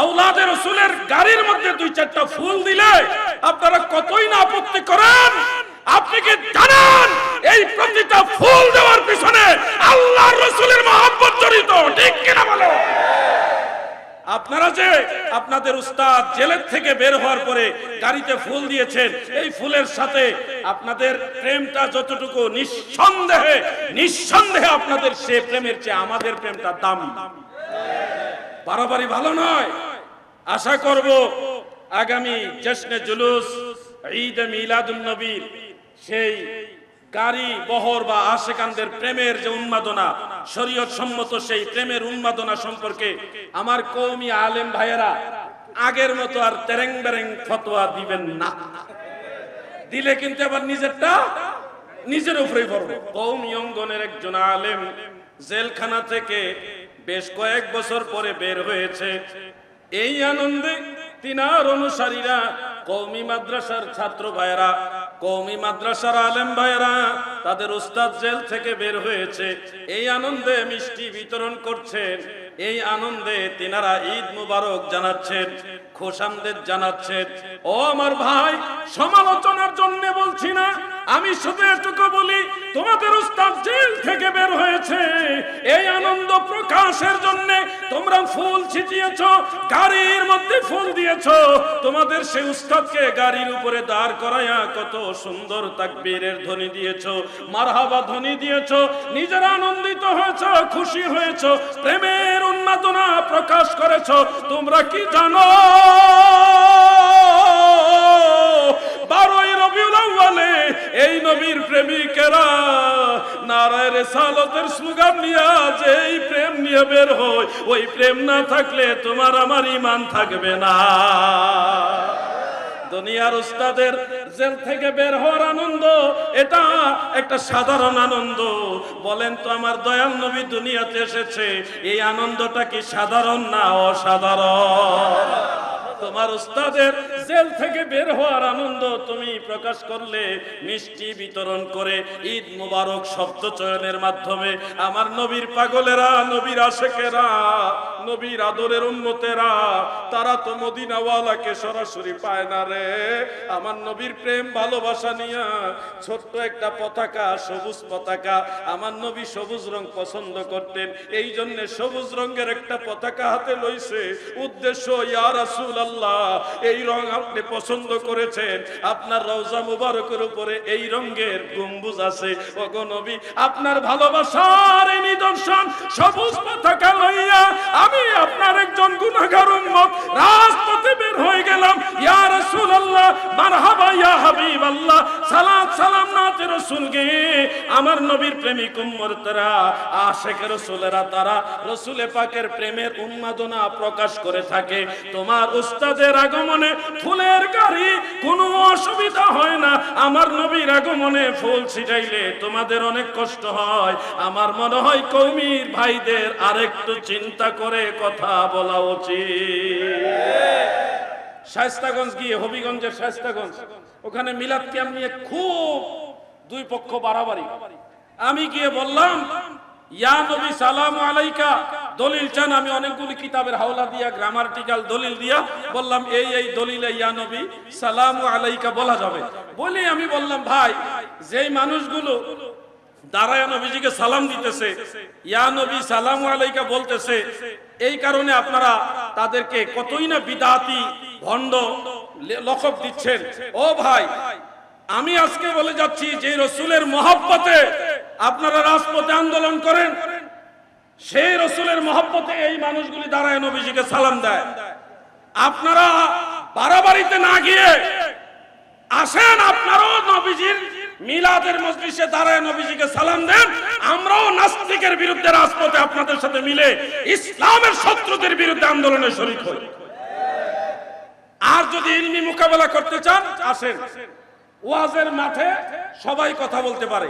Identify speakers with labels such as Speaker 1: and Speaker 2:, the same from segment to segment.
Speaker 1: আউলাদে রসুলের গাড়ির মধ্যে দুই চারটা ফুল দিলে আপনারা কতই না আপত্তি করেন? আপনি কি জানেন? এই প্রতিটা ফুল দেওয়ার পিছনে আল্লাহর রসুলের মহব্বত জড়িত, ঠিক কিনা বলো? আপনারা যে আপনাদের উস্তাদ জেলের থেকে বের হওয়ার পরে গাড়িতে ফুল দিয়েছেন, এই ফুলের সাথে আপনাদের প্রেমটা যতটুকু নিঃসন্দেহে নিঃসন্দেহে আপনাদের সে প্রেমের চেয়ে আমাদের প্রেমটা দামি। বাড়াবাড়ি ভালো নয়। আশা করব আগামী জশ্নে জুলুস, ঈদ মিলাদুন নবীর সেই গাড়ি, বহর বা আশেকানদের প্রেমের যে উন্মাদনা, শরীয়ত সম্মত সেই প্রেমের উন্মাদনা সম্পর্কে আমার কৌমি আলেম ভাইয়েরা আগের মতো আর তেরেং বেরেং ফতোয়া দিবেন না। দিলে কিন্তু আবার নিজেরটা নিজের উপরেই পড়বে। কৌমি অঙ্গনের একজন আলেম জেলখানা থেকে বেশ কয়েক বছর পরে বের হয়েছে। এই আনন্দে তিনার অনুসারীরা কৌমি মাদ্রাসার ছাত্র ভাইরা কৌমি মাদ্রাসার আলেম ভাইরা তাদের উস্তাদ জেল থেকে বের হয়েছে। এই আনন্দে মিষ্টি বিতরণ করছেন। এই আনন্দে তিনারা ঈদ মুবারক জানাচ্ছেন খোশামদের জানাচ্ছেন ও আমার ভাই, সমালোচনার জন্য বলছি না, আমি শুধু এটুকু বলি, তোমাদের উস্তাদ জেল থেকে বের হয়েছে। এই আনন্দ প্রকাশের জন্য তোমরা ফুল ছিটিয়েছ, গাড়ির মধ্যে ফুল দিয়েছ। তোমাদের সেই উস্তাদকে গাড়ির উপরে দাঁড় করায়া কত সুন্দর তাকবীরের ধ্বনি দিয়েছ, মারহাবা ধ্বনি দিয়েছ, নিজেরা আনন্দিত হয়েছ, খুশি হয়েছ, প্রেমের উন্মাদনা প্রকাশ করেছ, তোমরা কি জানো? বারোই রবিউল আউয়ালে এই নবীর প্রেমিকেরা নারায় রেসালতের স্লোগান নিয়ে যে প্রেম নিয়ে বের হয়, ওই প্রেম না থাকলে তোমার আমার ইমান থাকবে না। দুনিয়ার উস্তাদের জেল থেকে বের হওয়ার আনন্দ, এটা একটা সাধারণ আনন্দ। বলেন তো আমার দয়াল নবী দুনিয়াতে এসেছে, এই আনন্দটা কি সাধারণ না অসাধারণ? তোমার উস্তাদের জেল থেকে বের হওয়ার আনন্দ তুমি প্রকাশ করলে, মিষ্টি বিতরণ করে, ঈদ মুবারক শব্দ চয়নের মাধ্যমে। আমার নবীর পাগলেরা, নবীর আশেকেরা নবীর আদরের উন্মতেরা তারা তো মদিনাওয়ালাকে সরাসরি পায় না রে। আমার নবীর প্রেম, ভালোবাসা নিয়ে ছোট্ট একটা পতাকা, সবুজ পতাকা, আমার নবী সবুজ রং পছন্দ করতেন। এই জন্য সবুজ রঙের একটা পতাকা হাতে লইছে। উদ্দেশ্য, ইয়া রাসূল আল্লাহ এই রং আপনি পছন্দ করেছেন। আপনার রওজা মুবারকের উপরে এই রঙের গম্বুজ আছে। ওগো নবী, আপনার ভালোবাসার এই নিদর্শন, সবুজ পতাকা লইয়া আমি আপনার একজন উম্মত। বের হয়ে গেলাম। ইয়া রাসূলুল্লাহ, মারহাবা ইয়া হাবিবাল্লাহ। সালাত সালাম আমার নবীর প্রেমিক উম্মতরা রাসূলেরা, তারা রাসূলে পাকের প্রেমের উন্মাদনা প্রকাশ করে থাকে। তোমার উস্তাদের আগমনে ফুলের গাড়ি কোনো অসুবিধা হয় না। আমার নবীর আগমনে ফুল ছিটাইলে তোমাদের অনেক কষ্ট হয়। আমার মনে হয় কৌমির ভাইদের আরেকটু চিন্তা করে কথা বলা উচিত। শায়স্তাগঞ্জ গিয়ে হবিগঞ্জের শায়স্তাগঞ্জ। ওখানে মিলাদ ক্যাম্প নিয়ে খুব দুই পক্ষ বাড়াবাড়ি। আমি গিয়ে বললাম, ইয়া নবী, সালাম আলাইকা। দলিল চান, আমি অনেকগুলি কিতাবের হাওলা দিয়া গ্রামাটিক্যাল দলিল দিয়া বললাম, এই এই দলিলে ইয়া নবী, সালাম আলাইকা বলা যাবে। বলি আমি বললাম, ভাই, যেই মানুষগুলো দাঁড়ায় নবীজিকে সালাম দিতেছে, ইয়া নবী, সালাম আলাইকা বলতেছে, এই কারণে আপনারা তাদেরকে কতই না বিদাতি, ভণ্ড লকব দিচ্ছেন। ও ভাই, আমি আজকে বলে যাচ্ছি যে রসুলের মহব্বতে আপনারা রাজপথে আন্দোলন করেন সেই রসুলের মহব্বতে এই মানুষগুলি দাঁড়ায় নবীজিকে সালাম দেয়। আপনারা বাড়াবাড়িতে না গিয়ে আসেন, আপনারাও নবীজির মিলাদের মজলিসে দাঁড়ায় নবীজিকে সালাম দেন। আমরাও নাস্তিকের বিরুদ্ধে রাজপথে আপনাদের সাথে মিলে ইসলামের শত্রুদের বিরুদ্ধে আন্দোলনে শরিক হই। আর যদি ইলমি মোকাবেলা করতে চান, আসেন। ওয়াজের মাঠে সবাই কথা বলতে পারে।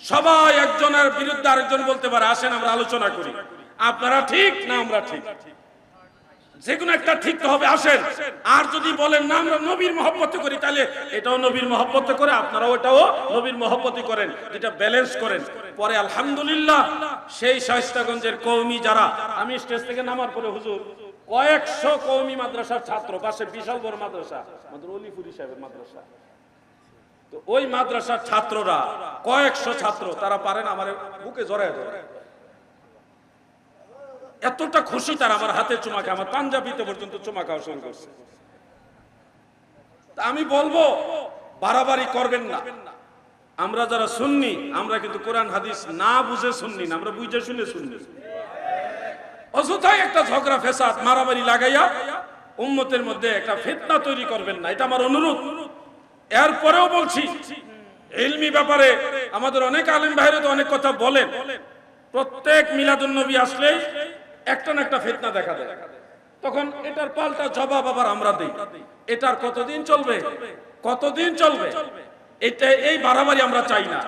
Speaker 1: সবাই একজনের বিরুদ্ধে আরেকজন বলতে পারে, আসেন, আমরা আলোচনা করি। আপনারা ঠিক না আমরা ঠিক? যে কোনো একটা ঠিক হবে, আসেন। আর যদি বলেন, না, আমরা নবীর মহব্বত করি, তাহলে এটাও নবীর মহব্বত করে আপনারা ওটাও নবীর মহব্বতই করেন এটা ব্যালেন্স করেন। পরে আলহামদুলিল্লাহ, সেই শাহিস্তাগঞ্জের কৌমি যারা, আমি স্টেজ থেকে নামার পরে হুজুর, কয়েকশো কৌমি মাদ্রাসার ছাত্র, পাশে বিশাল বড় মাদ্রাসা, আমাদের অলিপুরি সাহেবের মাদ্রাসা। তো ওই মাদ্রাসার ছাত্ররা কয়েকশো ছাত্র, তারা পারে না, আমার বুকে জড়ায় ধরে। এতটা খুশি তারা আমার হাতে চুমাকে আমার পাঞ্জাবিতে পর্যন্ত চুমা খাওয়া শুরু করছে। আমি বলব, বাড়াবাড়ি করবেন না। আমরা যারা শুননি আমরা কিন্তু কোরআন, হাদিস না বুঝে শুননি না, আমরা বুঝে শুনে শুননি অযথাই একটা ঝগড়া ফেসাদ মারামারি লাগাইয়া উম্মতের মধ্যে একটা ফিতনা তৈরি করবেন না, এটা আমার অনুরোধ। এরপরেও বলছি এলমি ব্যাপারে আমাদের অনেক আলিম ভাইরা তো অনেক কথা বলেন। প্রত্যেক মিলাদুন নবী আসলে একটা না একটা ফিতনা দেখা দেয়। তখন এটার পাল্টা জবাব আবার আমরা দিই। এটার কতদিন চলবে? কতদিন চলবে? এটা এই বাড়াবাড়ি আমরা চাই না।